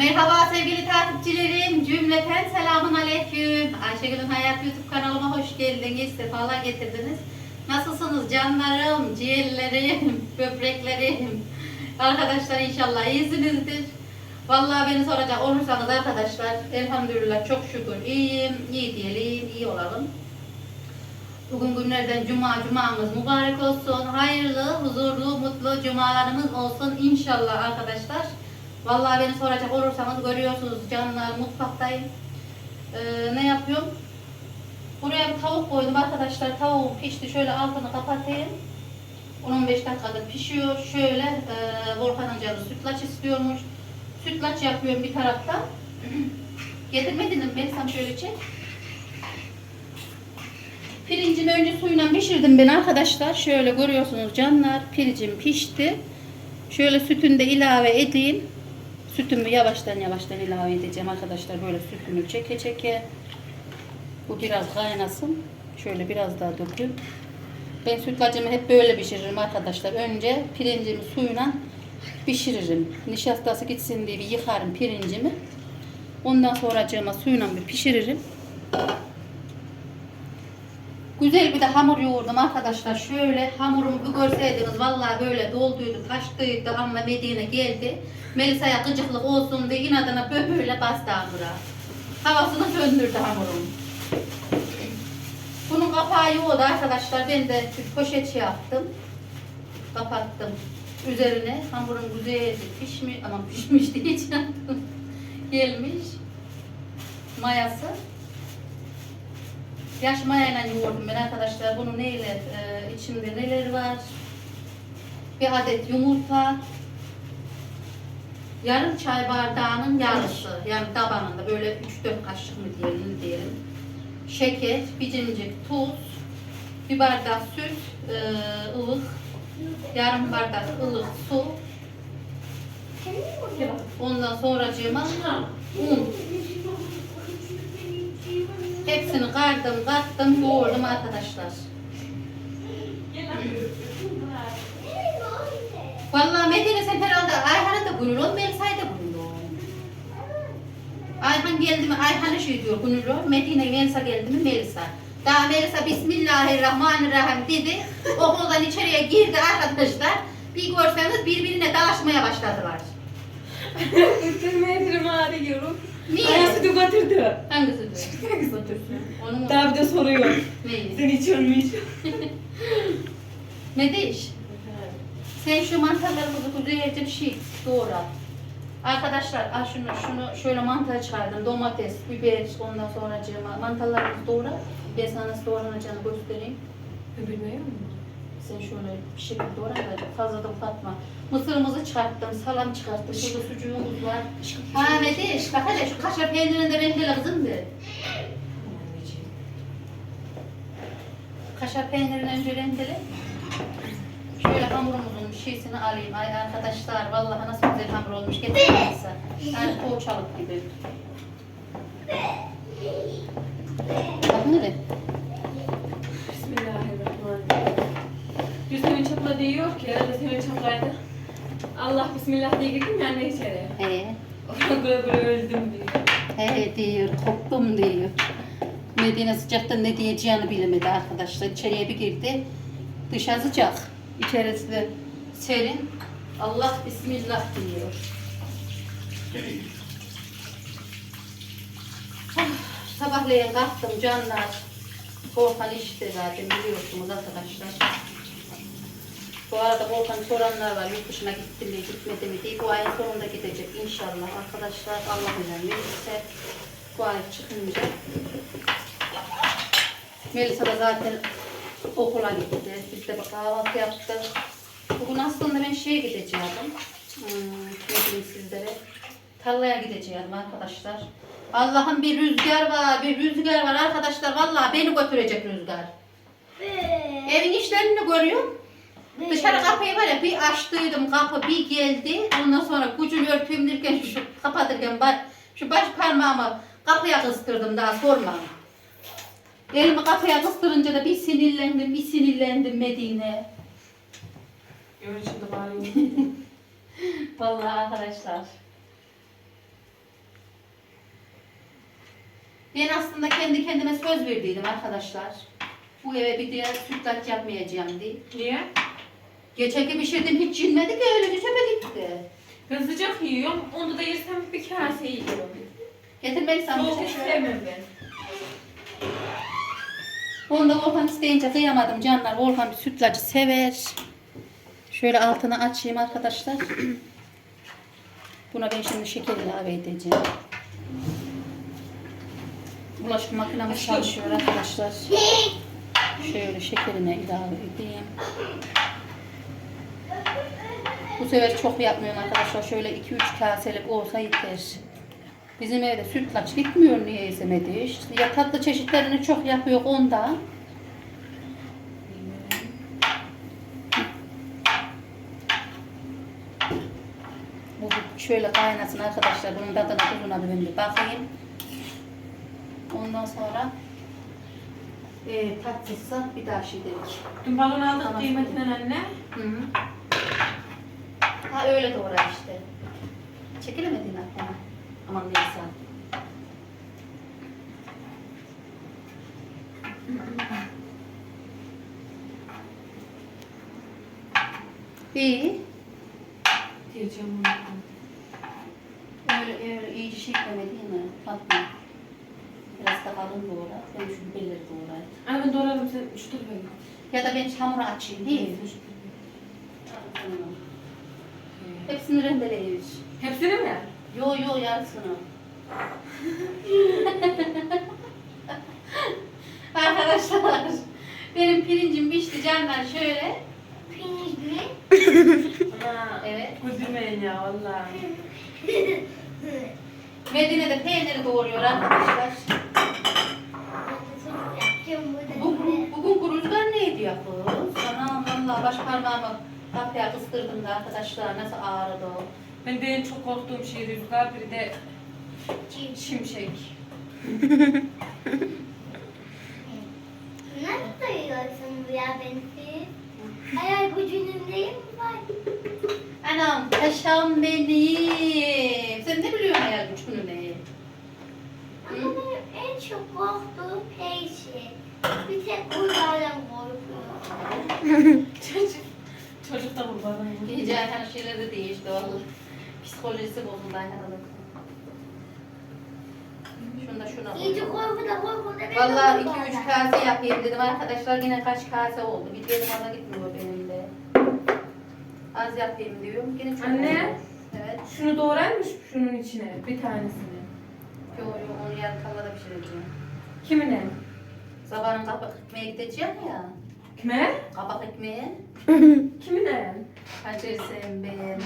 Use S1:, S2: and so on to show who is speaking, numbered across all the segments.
S1: Merhaba sevgili takipçilerim. Cümleten selamun aleyküm. Ayşegül'ün Hayat YouTube kanalıma hoş geldiniz. Sefalar getirdiniz. Nasılsınız canlarım, ciğerlerim, böbreklerim? Arkadaşlar inşallah iyisinizdir. Vallahi beni soracak olursanız arkadaşlar elhamdülillah çok şükür iyiyim. İyi diyelim, iyi olalım. Bugün günlerden cuma, cumamız mübarek olsun. Hayırlı, huzurlu, mutlu cumalarımız olsun inşallah arkadaşlar. Vallahi beni soracak olursanız görüyorsunuz canlar mutfaktayım. Ee, ne yapıyorum? Buraya bir tavuk koydum arkadaşlar. Tavuğum pişti. Şöyle altını kapatayım. 10-15 dakikadır pişiyor. Şöyle e, Volkan'ın canı sütlaç istiyormuş. Sütlaç yapıyorum bir taraftan. Getirmedin mi? Sen şöyle çek. Pirincimi önce suyla pişirdim ben arkadaşlar. Şöyle görüyorsunuz canlar. Pirincim pişti. Şöyle sütünü de ilave edeyim. Sütümü yavaştan yavaştan ilave edeceğim arkadaşlar. Böyle sütünü çeke çeke. Bu biraz kaynasın. Şöyle biraz daha dökeyim. Ben sütlacımı hep böyle pişiririm arkadaşlar. Önce pirincimi suyla pişiririm. Nişastası gitsin diye bir yıkarım pirincimi. Ondan sonra suyla bir pişiririm. Güzel bir de hamur yoğurdum arkadaşlar. Şöyle hamurumu bir görseydiniz vallahi böyle dolduydu, taştıydı ama Medine geldi. Melisa'ya gıcıklık olsun diye inadına böyle bastı hamura. Havasını söndürdü hamurum. Bunun kapağı yoğdu arkadaşlar. Ben de poşet şey yaptım. Kapattım. Üzerine hamurum güzelce pişmiş ama pişmiş diye hiç yaptım. Gelmiş. Mayası. Yaş mayayla yoğurdum ben arkadaşlar. Bunu neyle, e, içinde neler var? Bir adet yumurta. Yarım çay bardağının yarısı. Yani tabanında böyle 3-4 kaşık mı diyelim diyelim. Şeker, bir cimcik tuz, bir bardak süt, e, ılık, yarım bardak ılık su. Ondan sonracığıma un. Hepsini kardım, kattım, yoğurdum arkadaşlar. Vallahi Medine sen herhalde Ayhan'a da buyurun, Melisa'ya da buyurun. Ayhan geldi mi, Ayhan'a şey diyor buyurun, Medine Melisa geldi mi, Melisa. Daha Melisa Bismillahirrahmanirrahim dedi. Okuldan içeriye girdi arkadaşlar. Bir görseniz birbirine dalaşmaya başladılar.
S2: Bütün metrimi arıyorum.
S1: Niye?
S2: Ayası da götürdü.
S1: Hangisi diyor? Onun
S2: Daha bir de soruyor.
S1: neyi?
S2: Sen içiyor musun?
S1: Ne değiş? Sen şu mantarlarımızı güzelce bir şey doğra. Arkadaşlar al şunu, şunu şöyle mantar çıkardım. Domates, biber, ondan sonra mantarlarımızı doğra. Ben sana doğranacağını göstereyim.
S2: Bilmiyor musun?
S1: Şöyle bir şekilde doğra da fazla da uzatma. Mısırımızı çıkarttım, salam çıkarttım. Şurada sucuğumuz var. Ha ne değiş? Bak hele şu kaşar peynirini de kızım de. Kaşar peynirini önce rendele. Şöyle hamurumuzun şeysini alayım. Ay arkadaşlar vallahi nasıl güzel hamur olmuş. Getirmezse. Yani poğaçalık gibi. Bak nereye?
S2: Diyor ki herhalde senin çaplaydı. Allah bismillah diye girdim ya ne içeri.
S1: He.
S2: Böyle böyle öldüm diyor.
S1: He diyor, korktum diyor. Medine sıcakta ne diyeceğini bilemedi arkadaşlar. İçeriye bir girdi. Dışarı sıcak. İçerisi de serin. Allah Bismillah diyor. Ah, Sabahleyin kalktım canlar. Volkan işte zaten biliyorsunuz arkadaşlar. Bu arada Volkan soranlar var yurt dışına gitti mi gitmedi mi diye. Bu ayın sonunda gidecek inşallah arkadaşlar. Allah verirse bu ay çıkınca. Melisa da zaten okula gitti. Biz de kahvaltı yaptık. Bugün aslında ben şeye gideceğim. Hmm, sizlere. Tarlaya gideceğim arkadaşlar. Allah'ım bir rüzgar var, bir rüzgar var arkadaşlar. Vallahi beni götürecek rüzgar. Evin işlerini görüyorum. Dışarı kapıyı var ya bir açtıydım kapı bir geldi. Ondan sonra gücünü örtüyüm derken şu kapatırken ba- şu baş parmağımı kapıya kıstırdım daha sorma. Elimi kapıya kıstırınca da bir sinirlendim, bir sinirlendim Medine.
S2: Görüşümde bağırıyor.
S1: Vallahi arkadaşlar. Ben aslında kendi kendime söz verdiydim arkadaşlar. Bu eve bir diğer sütlaç yapmayacağım diye.
S2: Niye?
S1: Geçenki pişirdim hiç yenmedi ki öylece çöpe gitti.
S2: Ben sıcak yiyorum. Onu da yersem bir kase yiyorum.
S1: Getirmeliysem
S2: Soğuk
S1: bir şey.
S2: istemem ben.
S1: Onu da Volkan isteyince kıyamadım canlar. Volkan bir sütlacı sever. Şöyle altını açayım arkadaşlar. Buna ben şimdi şeker ilave edeceğim. Bulaşık makinemiz çalışıyor arkadaşlar. Şöyle şekerine ilave edeyim. Bu sefer çok yapmıyorum arkadaşlar. Şöyle 2-3 kaselik olsa yeter. Bizim evde sütlaç gitmiyor niye izlemedi. İşte ya tatlı çeşitlerini çok yapıyor onda. Bu şöyle kaynasın arkadaşlar. Bunun tadına tuzuna bir ben bir bakayım. Ondan sonra e, tatsızsa bir daha şey dedik.
S2: Dün balon aldık
S1: Tamam.
S2: kıymetinden anne.
S1: Hı hı. Ha öyle doğru işte. Çekilemedin aklıma. Aman neyse. İyi.
S2: Diyeceğim onu.
S1: Öyle, öyle şekleme değil mi? Fatma. Biraz da kalın doğra. Ben şu biberleri doğrayayım.
S2: Anne ben doğradım sen şu tarafa.
S1: Ya da ben hamuru açayım değil mi? Tamam. Hepsini rendeleyiver.
S2: Hepsini mi?
S1: Yo yo yarısını. Arkadaşlar benim pirincim pişti canlar şöyle.
S3: Pirinç mi?
S2: Ana
S1: Evet.
S2: Üzülmeyin ya valla.
S1: Medine'de peyniri doğuruyor arkadaşlar. Bugün, bugün bu rüzgar neydi ya kız? Anam valla baş parmağımı kapıya kıstırdım da arkadaşlar nasıl ağrıdı o.
S2: Ben de en çok korktuğum şey rüzgar biri de şimşek.
S3: Nasıl duyuyorsun bu ya beni? Hayal gücünün değil mi var?
S1: Anam paşam benim. Sen ne biliyorsun hayal gücünü ne?
S3: Ama benim en çok korktuğum şey şey. Bir tek uygardan korkuyorum.
S1: Gece Ayhan şeyleri de değişti vallahi. Psikolojisi bozuldu Ayhan'ın. Şunu da şuna.
S3: İyice korku da korku da beni
S1: Vallahi
S3: korkuyor.
S1: 2-3 kase yapayım dedim arkadaşlar yine kaç kase oldu. Bir diyelim ana gitmiyor benim de. Az yapayım diyorum. Yine çok
S2: Anne.
S1: oldu. Evet.
S2: Şunu doğraymış şunun içine bir tanesini.
S1: Yo yo onu yarın tavada pişireceğim.
S2: Kimine?
S1: Sabahın kabak ekmeğe gideceğim ya.
S2: Kime?
S1: Kabak ekmeğe.
S2: Kimine?
S1: Kaçırsın ben.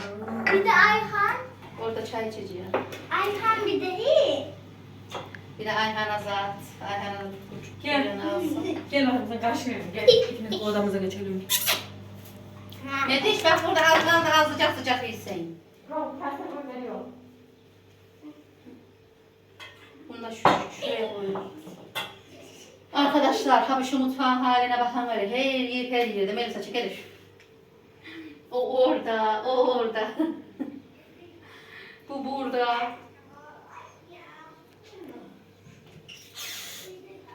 S3: Bir de Ayhan.
S1: Orada çay içeceğim.
S3: Ayhan bir de iyi.
S1: Bir de Ayhan Azat. Ayhan'ın küçük
S2: Gel.
S1: alsın.
S2: Gel bakalım sen karşıya gel. İkimiz odamıza geçelim.
S3: Ha.
S1: Ne diş bak burada kaldı az sıcak sıcak yiysin.
S2: Tamam, karşıya geliyor.
S1: Bunu da şu, şuraya koyuyorum. Arkadaşlar ha şu mutfağın haline bakın öyle. Her yer her yerde. Melisa çekelim. O orada, o orada. Bu burada.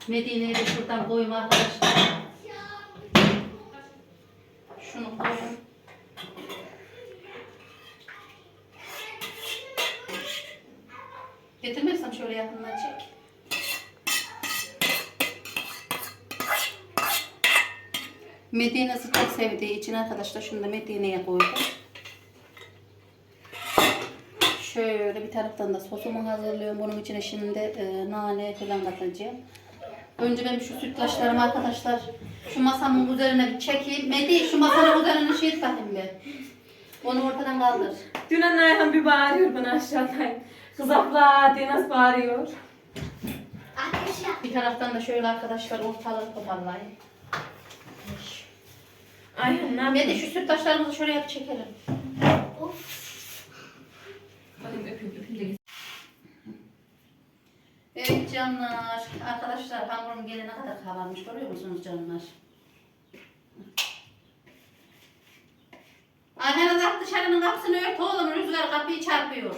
S1: Medine'yi de şuradan koyayım arkadaşlar. Şunu koyayım. Getirmezsem şöyle yakından çek. Medine'si çok sevdiği için arkadaşlar şunu da Medine'ye koydum. Şöyle bir taraftan da sosumu hazırlıyorum. Bunun içine şimdi e, nane falan katacağım. Önce ben şu sütlaçlarımı arkadaşlar şu masamın üzerine bir çekeyim. Medi şu masanın üzerine şey et bakayım bir. Onu ortadan kaldır.
S2: Dün anne Ayhan bir bağırıyor bana aşağıdan. Kız abla diye nasıl bağırıyor?
S1: Bir taraftan da şöyle arkadaşlar ortalığı toparlayayım.
S2: Ayhan ne
S1: Medi
S2: yapıyorsun?
S1: şu sütlaçlarımızı şuraya bir çekelim.
S3: Of.
S2: De
S1: Evet canlar. Arkadaşlar hamurum gelene kadar kabarmış görüyor musunuz canlar? Ayhan Azat dışarının kapısını ört oğlum rüzgar kapıyı çarpıyor.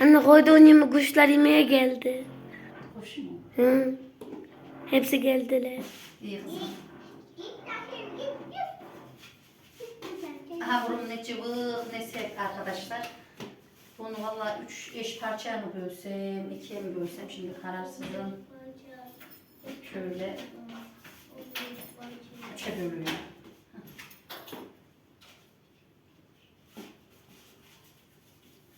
S3: Anne koyduğun yemi kuşlar yemeye geldi.
S4: Hı. Hepsi geldiler.
S1: İyi kızım.
S3: Git annem git
S1: bunun ne cıvık ne sert arkadaşlar. Bunu valla üç eş parçaya mı bölsem, ikiye mi bölsem şimdi kararsızım. Şöyle üçe bölüyorum.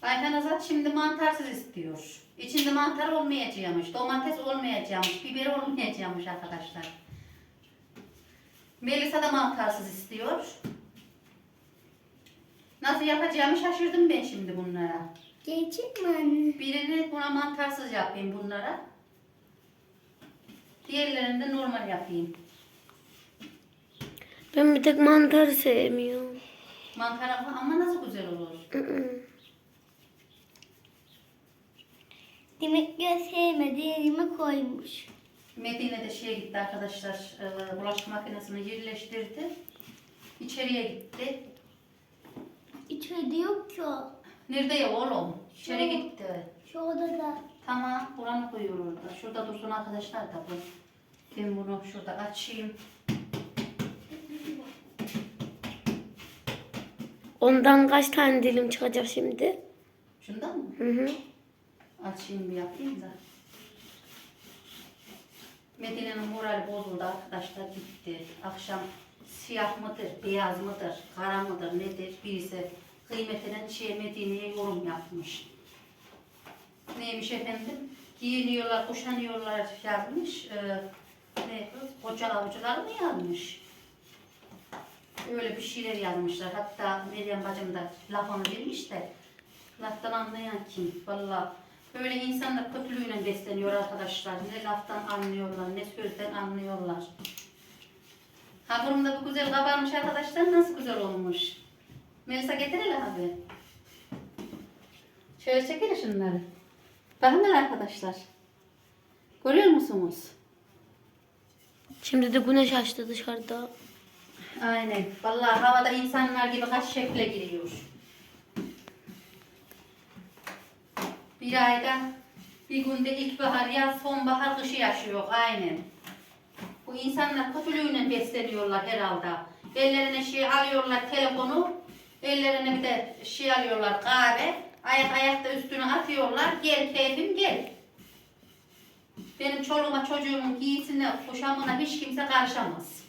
S1: Ayhan Azat şimdi mantarsız istiyor. İçinde mantar olmayacakmış, domates olmayacakmış, biber olmayacakmış arkadaşlar. Melisa da mantarsız istiyor. Nasıl yapacağımı şaşırdım ben şimdi bunlara.
S3: Gerçek mi anne?
S1: Birini buna mantarsız yapayım bunlara. Diğerlerini de normal yapayım.
S4: Ben bir tek mantarı sevmiyorum.
S1: Mantar ama nasıl güzel olur.
S3: Demek ki sevmediğimi koymuş.
S1: Medine'de şeye gitti arkadaşlar, e, bulaşık makinesini yerleştirdi. İçeriye gitti.
S3: İçeride yok ki o.
S1: Nerede ya oğlum? İçeri
S3: Şu-
S1: gitti.
S3: Şu odada.
S1: Tamam, buranı koyuyor orada. Şurada dursun arkadaşlar da bu. Ben bunu şurada açayım.
S4: Ondan kaç tane dilim çıkacak şimdi?
S1: Şundan mı?
S4: Hı hı.
S1: Açayım bir yapayım da. Medine'nin morali bozuldu arkadaşlar gitti. Akşam siyah mıdır, beyaz mıdır, kara mıdır nedir birisi kıymetine şey Medine'ye yorum yapmış. Neymiş efendim? Giyiniyorlar, kuşanıyorlar yazmış. Ee, ne? Koca avucular mı yazmış? Öyle bir şeyler yazmışlar. Hatta Meryem bacım da lafını vermiş de laftan anlayan kim? Valla böyle insanlar kötülüğüyle besleniyor arkadaşlar. Ne laftan anlıyorlar, ne sözden anlıyorlar. Hamurumda bu güzel kabarmış arkadaşlar. Nasıl güzel olmuş. Melisa getir hele abi. Şöyle çekelim şunları. Bakın arkadaşlar. Görüyor musunuz?
S4: Şimdi de güneş açtı dışarıda.
S1: Aynen. Vallahi havada insanlar gibi kaç şekle giriyor. Bir ayda bir günde ilkbahar, yaz, sonbahar, kışı yaşıyor. Aynen. Bu insanlar kötülüğüyle besleniyorlar herhalde. Ellerine şey alıyorlar telefonu, ellerine bir de şey alıyorlar kahve, ayak ayakta üstüne atıyorlar. Gel keyfim gel. Benim çoluğuma çocuğumun giysine, kuşamına hiç kimse karışamaz.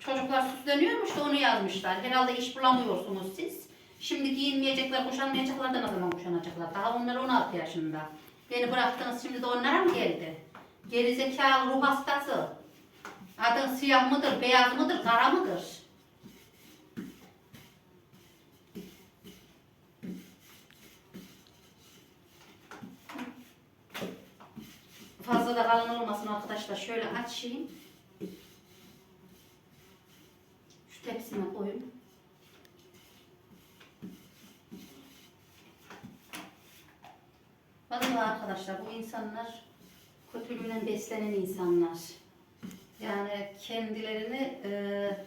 S1: Çocuklar süsleniyormuş da onu yazmışlar. Herhalde iş bulamıyorsunuz siz. Şimdi giyinmeyecekler, kuşanmayacaklar da ne zaman kuşanacaklar? Daha onlar 16 yaşında. Beni bıraktınız şimdi de onlara mı geldi? Gerizekalı ruh hastası. Adın siyah mıdır, beyaz mıdır, kara mıdır? Fazla da kalın olmasın arkadaşlar. Şöyle açayım. Şu tepsime koyayım. Bakın arkadaşlar bu insanlar kötülüğüne beslenen insanlar. Yani kendilerini e,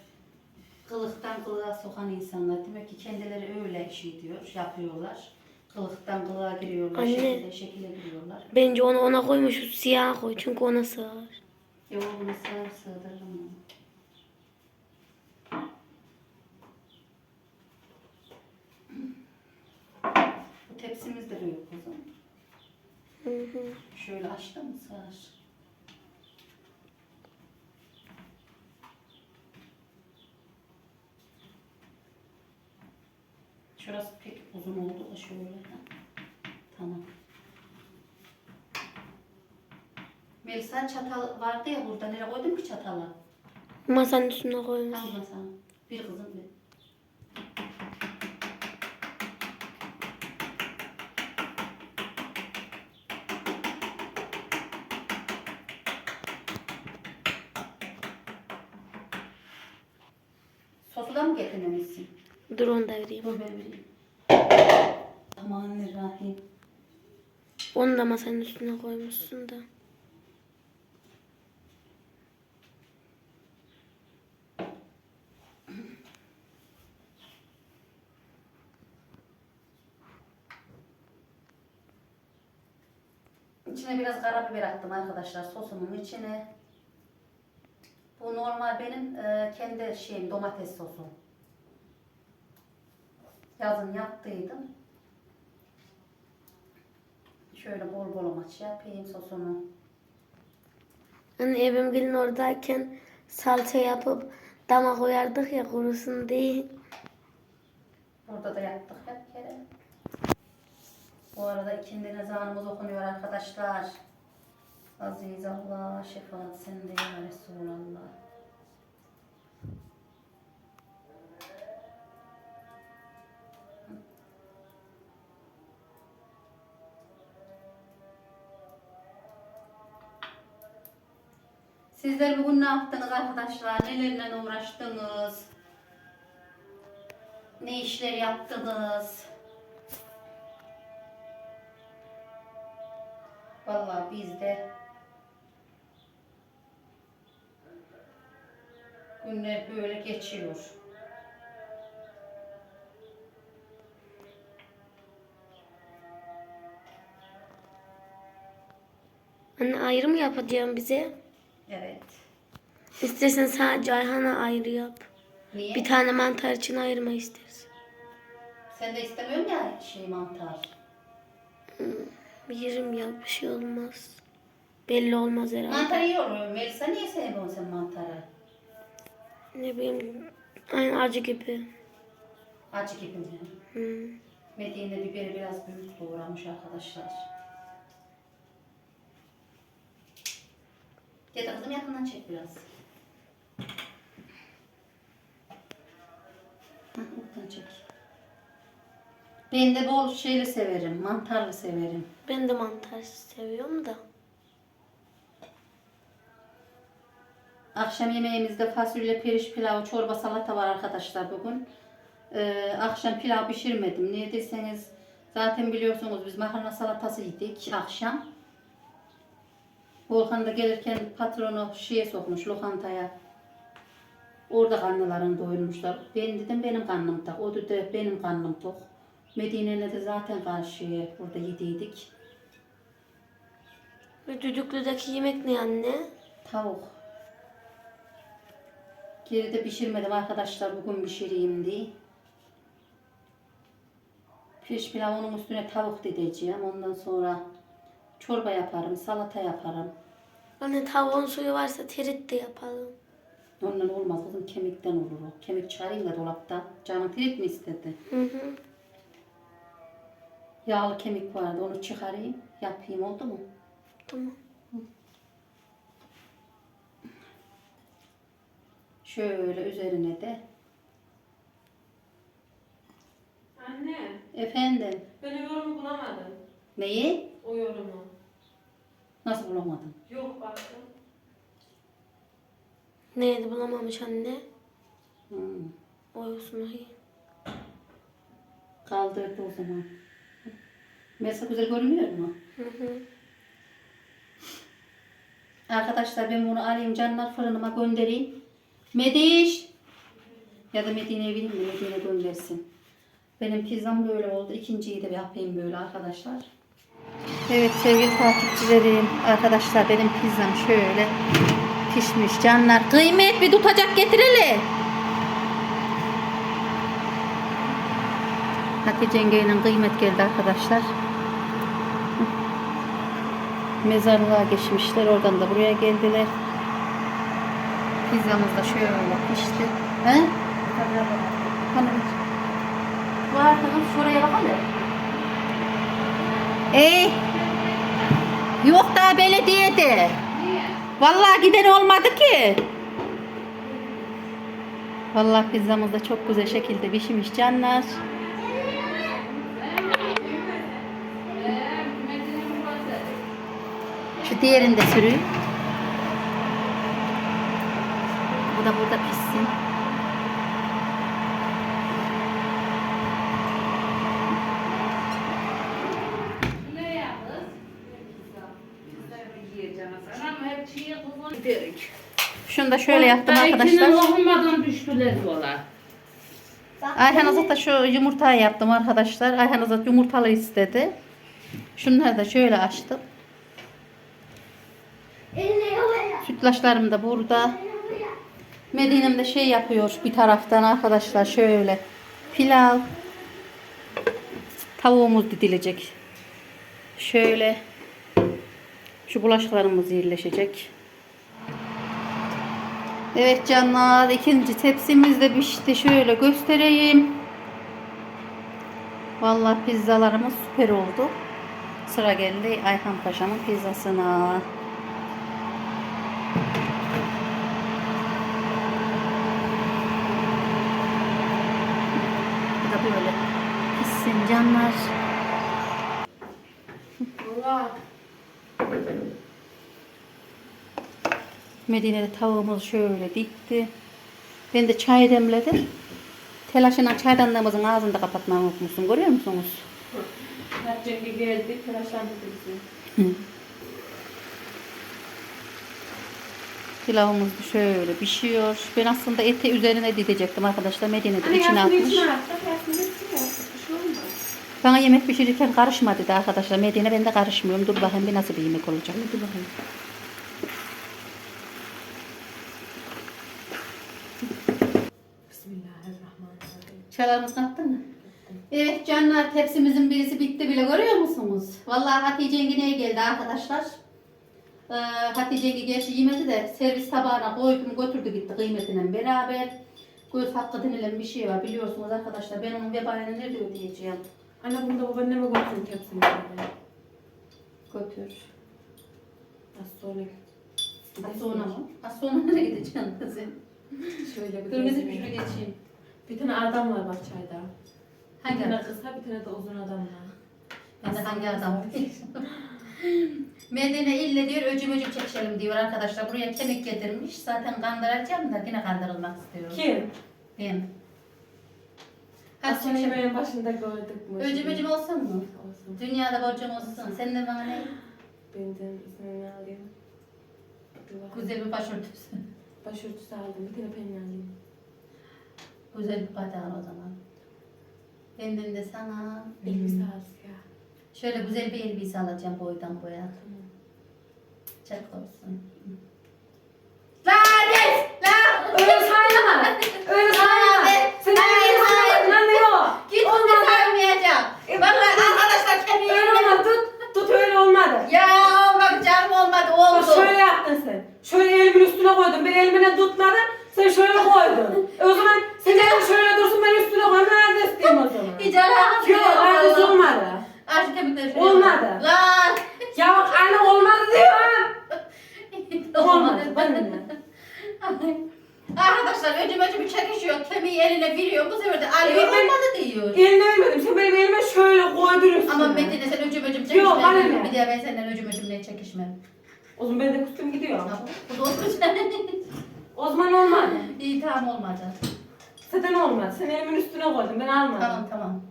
S1: kılıktan kılığa sokan insanlar. Demek ki kendileri öyle şey diyor, yapıyorlar. Kılıktan kılığa giriyorlar,
S4: Anne.
S1: şekilde şekile giriyorlar.
S4: Bence onu ona koymuş siyah koy çünkü ona sığar.
S1: Yoğurma sığır sığdırırım onu. Bu tepsimiz de büyük kızım.
S4: Hı hı.
S1: Şöyle açtım mı sığar. Şurası pek uzun oldu da şöyle. Tamam. Melisa çatal vardı ya burada. Nereye koydum ki çatalı?
S4: Masanın üstüne koymuş.
S1: Al Melisa. Bir kızım bir. Sosu da mı getirmemişsin?
S4: Dur onu da vereyim.
S1: Dur ben vereyim. Aman Rahim.
S4: Onu da masanın üstüne koymuşsun da.
S1: İçine biraz karabiber attım arkadaşlar sosumun içine. Bu normal benim e, kendi şeyim domates sosum. Yazın yaptıydım. Şöyle bol bol amaç yapayım sosunu.
S4: Hani evim gelin oradayken salça yapıp dama koyardık ya kurusun diye.
S1: Burada da yaptık hep kere. Bu arada ikindi ezanımız okunuyor arkadaşlar. Aziz Allah, şefaat sende ya Resulallah. Sizler bugün ne yaptınız arkadaşlar? Nelerle uğraştınız? Ne işler yaptınız? Vallahi biz de günler böyle geçiyor.
S4: Hani ayrım yapacağım bize.
S1: Evet.
S4: İstersen sadece Ayhan'a ayrı yap.
S1: Niye?
S4: Bir tane mantar için ayırma istersen.
S1: Sen de istemiyorsun ya şey mantar.
S4: Yerim ya bir şey olmaz. Belli olmaz herhalde.
S1: Mantar iyi olur. Melisa niye sevmiyorsun sen mantarı?
S4: Ne bileyim. Aynı acı gibi.
S1: Acı gibi mi?
S4: Hmm.
S1: Medine biberi biraz büyük doğramış arkadaşlar. Dede kızım yakından çek biraz. Hı, Oradan çek. Ben de bol şeyli severim, mantarlı severim.
S4: Ben de mantar seviyorum da.
S1: Akşam yemeğimizde fasulye, pirinç pilavı, çorba, salata var arkadaşlar bugün. Ee, akşam pilav pişirmedim. Niye deseniz zaten biliyorsunuz biz makarna salatası yedik akşam. Volkan da gelirken patronu şeye sokmuş lokantaya. Orada karnılarını doyurmuşlar. Ben dedim benim karnım tok. O dedi benim karnım tok. Medine'ne de zaten karşıya burada yediydik.
S4: Ve düdüklüdeki yemek ne anne?
S1: Tavuk. Geride pişirmedim arkadaşlar bugün pişireyim diye. Pirinç pilavının üstüne tavuk dideceğim. Ondan sonra çorba yaparım, salata yaparım.
S4: Anne tavuğun suyu varsa terit de yapalım.
S1: Ondan olmaz kızım kemikten olur o. Kemik çıkarayım da dolapta. Canım tirit mi istedi?
S4: Hı hı.
S1: Yağlı kemik vardı onu çıkarayım. Yapayım oldu mu?
S4: Tamam.
S1: Şöyle üzerine de.
S2: Anne,
S1: Efendim.
S2: ben yorumu bulamadım.
S1: Neyi?
S2: O yorumu.
S1: Nasıl bulamadım?
S2: Yok baktım.
S4: Neydi bulamamış anne?
S1: Hmm.
S4: Oyusunu iyi.
S1: Kaldırdı o zaman. Mesela güzel görünüyor mu?
S4: Hı hı.
S1: Arkadaşlar ben bunu alayım canlar fırınıma göndereyim. Mediş. Ya da Medine'ye bileyim de Medine göndersin. Benim pizzam böyle oldu. İkinciyi de yapayım böyle arkadaşlar. Evet sevgili takipçilerim. Arkadaşlar benim pizzam şöyle pişmiş canlar. Kıymet bir tutacak getirelim. Hatice yengeyle kıymet geldi arkadaşlar. Mezarlığa geçmişler. Oradan da buraya geldiler. Pizzamız da şöyle pişti. He? Hani bu arkadan şuraya bakalım. Ey! Yok daha belediyede. Vallahi giden olmadı ki. Vallahi pizzamız da çok güzel şekilde pişmiş canlar. Şu diğerini de süreyim. Bu da burada pişsin. Şunu da şöyle yaptım arkadaşlar.
S5: olmadan düştüler yola.
S1: Ayhan Azat da şu yumurtayı yaptım arkadaşlar. Ayhan Azat yumurtalı istedi. Şunları da şöyle açtım. Sütlaçlarım da burada. Medine'm de şey yapıyor bir taraftan arkadaşlar şöyle. Pilav. Tavuğumuz didilecek. Şöyle. Şu bulaşıklarımız yerleşecek. Evet canlar ikinci tepsimiz de pişti. Şöyle göstereyim. Vallahi pizzalarımız süper oldu. Sıra geldi Ayhan Paşa'nın pizzasına. Bu da böyle pişsin canlar. Medine'de tavuğumuz şöyle dikti. Ben de çay demledim. Telaşına çaydanlığımızın ağzını da kapatmayı unutmuşsun. Görüyor musunuz?
S2: Hatice geldi, telaşlandı bizi.
S1: Pilavımız da şöyle pişiyor. Ben aslında eti üzerine didecektim arkadaşlar. Medine'de
S2: Hani
S1: içine atmış.
S2: içine attık, şey.
S1: Bana yemek pişirirken karışma dedi arkadaşlar. Medine ben de karışmıyorum. Dur bakayım bir nasıl bir yemek olacak. Dur bakayım. Çaylarımızı attın mı? Evet canlar tepsimizin birisi bitti bile görüyor musunuz? Vallahi Hatice yine geldi arkadaşlar. Ee, Hatice gerçi yemedi de servis tabağına koydum götürdü gitti kıymetiyle beraber. Göz hakkı denilen bir şey var biliyorsunuz arkadaşlar. Ben onun vebalini nerede ödeyeceğim?
S2: Anne bunu da babaanneme götürün tepsini.
S1: Götür.
S2: Az sonra.
S1: Az sonra mı? Az sonra nereye gideceksin kızım?
S2: Şöyle bir
S1: Dur
S2: gözüme.
S1: şuraya geçeyim.
S2: Bir tane adam var bak çayda. Bir
S1: Hangi
S2: tane
S1: adam?
S2: kısa bir tane de uzun adam var.
S1: Ben de hangi adam? Medine ille diyor öcüm öcüm çekişelim diyor arkadaşlar. Buraya kemik getirmiş. Zaten kandıracağım da yine kandırılmak istiyorum.
S2: Kim?
S1: Ben. Hadi
S2: sonra
S1: çekişelim.
S2: yemeğin başında gördük mü?
S1: Öcüm öcüm olsun mu?
S2: Olsun.
S1: Dünyada borcum olsun. Sen de bana ne?
S2: Benden ismini alayım.
S1: Güzel bir başörtüsü.
S2: Başörtüsü aldım. Bir tane penye alayım.
S1: Güzel bir al o zaman. Benden de sana
S2: Elbise ya.
S1: şöyle güzel bir elbise alacağım boydan boya.
S2: Tamam.
S1: Çak olsun. Lanet! Lanet!
S2: Öyle sayma. Öyle sayma.
S1: Hayır,
S2: Sen
S1: hayır,
S2: öyle ne o?
S1: Git onu saymayacağım. Vallahi arkadaşlar kemiği
S2: Öyle olmadı. Tut. Tut öyle olmadı.
S1: Ya bak canım olmadı oldu.
S2: şöyle yaptın sen. Şöyle elimin üstüne koydun. Ben elimine tutmadım. Sen şöyle koydun. E o zaman sen elin şöyle dursun ben üstüne koyayım. Ben de isteyeyim o zaman.
S1: Hiç alakası
S2: Yok aynısı olmadı.
S1: Aşk kemikleri şöyle.
S2: Olmadı.
S1: Lan.
S2: Ya bak anne olmadı diyorum. Olmadı. Ne?
S1: Arkadaşlar öcüm öcüm çekişiyor. Kemiği eline veriyor. Bu sefer de alıyor
S2: ben-
S1: olmadı diyor.
S2: Eline vermedim. Sen benim elime şöyle üstüne.
S1: Ama Medine sen öcüm öcüm çekişme.
S2: Yok, bana ne?
S1: Bir daha ben senden öcüm öcümle çekişmem.
S2: O zaman ben de kustum gidiyor.
S1: Bu da olacak.
S2: O zaman olmadı.
S1: İyi tamam olmadı.
S2: Zaten olmadı. Sen elimin üstüne koydun. Ben almadım.
S1: Tamam tamam.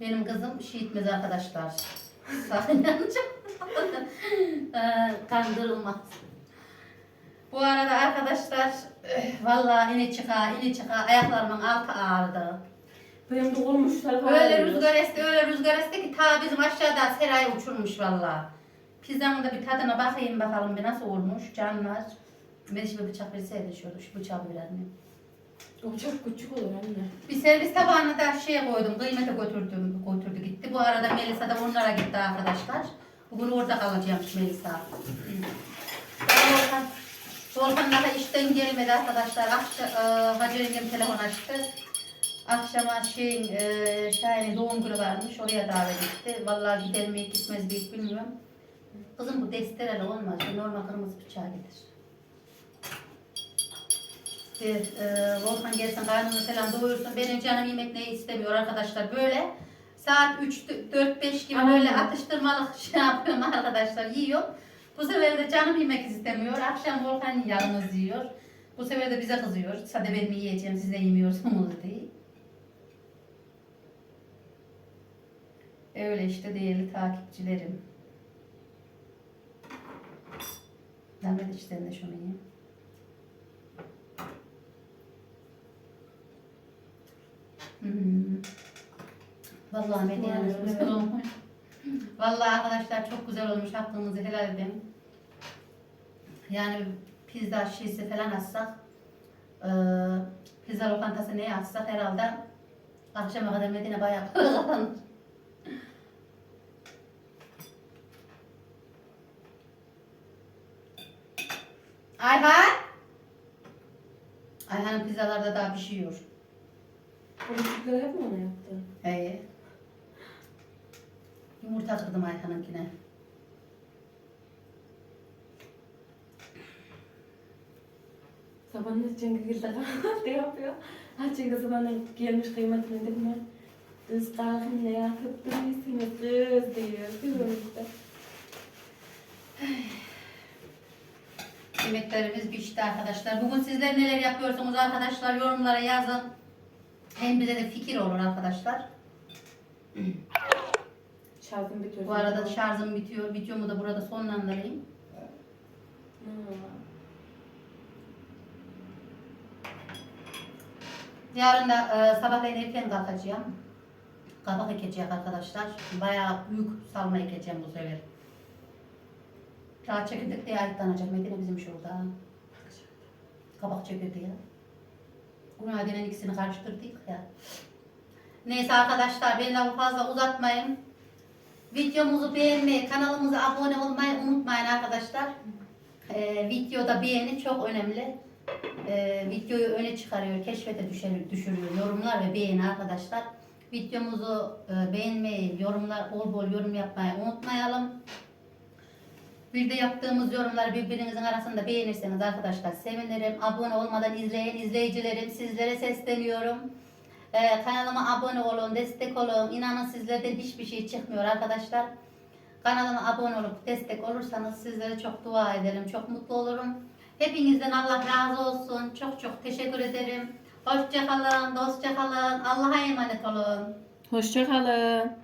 S1: Benim kızım bir şey arkadaşlar. Sakın yanlış Ee, Kandırılmaz. Bu arada arkadaşlar eh, vallahi ine çıka ine çıka ayaklarımın altı ağrıdı.
S2: Benim de olmuş
S1: Öyle rüzgar esti öyle rüzgar esti ki ta bizim aşağıda serayı uçurmuş vallahi. Pizzamın da bir tadına bakayım bakalım bir nasıl olmuş canlar. Ben şimdi bıçak verseydi şöyle şu bıçağı bir anne.
S2: O çok küçük olur anne.
S1: Bir servis tabağına da şey koydum, kıymete götürdüm, götürdü gitti. Bu arada Melisa da onlara gitti arkadaşlar. Bugün orada kalacakmış Melisa. Ben Volkan, Volkan daha işten gelmedi arkadaşlar. Akşam, e, Hacı yengem telefon açtı. Akşama şeyin, e, Şahin'in doğum günü varmış, oraya davet etti. Vallahi gider mi gitmez mi bilmiyorum. Kızım bu destereli olmaz, normal kırmızı bıçağı getir. Bir, e, Volkan gelsin karnını falan doyursun. Benim canım yemek ne istemiyor arkadaşlar. Böyle saat 3, 4, 5 gibi
S2: Aynen.
S1: böyle atıştırmalık şey yapıyorum arkadaşlar. Yiyor. Bu sefer de canım yemek istemiyor. Akşam Volkan yalnız yiyor. Bu sefer de bize kızıyor. Sade ben mi yiyeceğim siz de yemiyorsunuz diye. Öyle işte değerli takipçilerim. Zahmet işte sen de şunu ye. Hmm. Vallahi medyamız güzel olmuş. Vallahi arkadaşlar çok güzel olmuş. Hakkınızı helal edin. Yani pizza şişesi falan atsak, e, pizza lokantası neye atsak herhalde akşama kadar Medine bayağı para kazanır. Ayhan! Ayhan'ın pizzalarda daha pişiyor.
S2: Politikleri hep mi ona yaptı?
S1: He. Yumurta kırdım Ayhan'ınkine.
S2: Sabahında Cengiz Gül'de kahvaltı yapıyor. Ha Cengiz bana gelmiş kıymetini dedim ben. Kız kalkın ne yapıp duruyorsunuz kız diyor. Diyor işte.
S1: Yemeklerimiz pişti arkadaşlar. Bugün sizler neler yapıyorsunuz arkadaşlar yorumlara yazın. Hem bize de fikir olur arkadaşlar.
S2: Şarkım bitiyor.
S1: Bu arada şarjım bitiyor. Videomu da burada sonlandırayım.
S2: Hmm.
S1: Yarın da e, sabahleyin erken kalkacağım. Kabak ekeceğim arkadaşlar. Bayağı büyük salma ekeceğim bu sefer. Daha çekirdek diye ayıklanacak. Medine bizim şurada. Kabak çekirdeği. Günaydın'ın ikisini karıştırdık ya. Neyse arkadaşlar ben lafı fazla uzatmayayım. Videomuzu beğenmeyi, kanalımıza abone olmayı unutmayın arkadaşlar. Ee, videoda beğeni çok önemli. Ee, videoyu öne çıkarıyor, keşfete düşürüyor, düşürüyor. Yorumlar ve beğeni arkadaşlar. Videomuzu e, beğenmeyi, yorumlar bol bol yorum yapmayı unutmayalım. Bir de yaptığımız yorumları birbirinizin arasında beğenirseniz arkadaşlar sevinirim. Abone olmadan izleyen izleyicilerim sizlere sesleniyorum. Ee, kanalıma abone olun, destek olun. İnanın sizlerden hiçbir şey çıkmıyor arkadaşlar. Kanalıma abone olup destek olursanız sizlere çok dua ederim. Çok mutlu olurum. Hepinizden Allah razı olsun. Çok çok teşekkür ederim. Hoşça kalın, dostça kalın. Allah'a emanet olun.
S2: Hoşçakalın.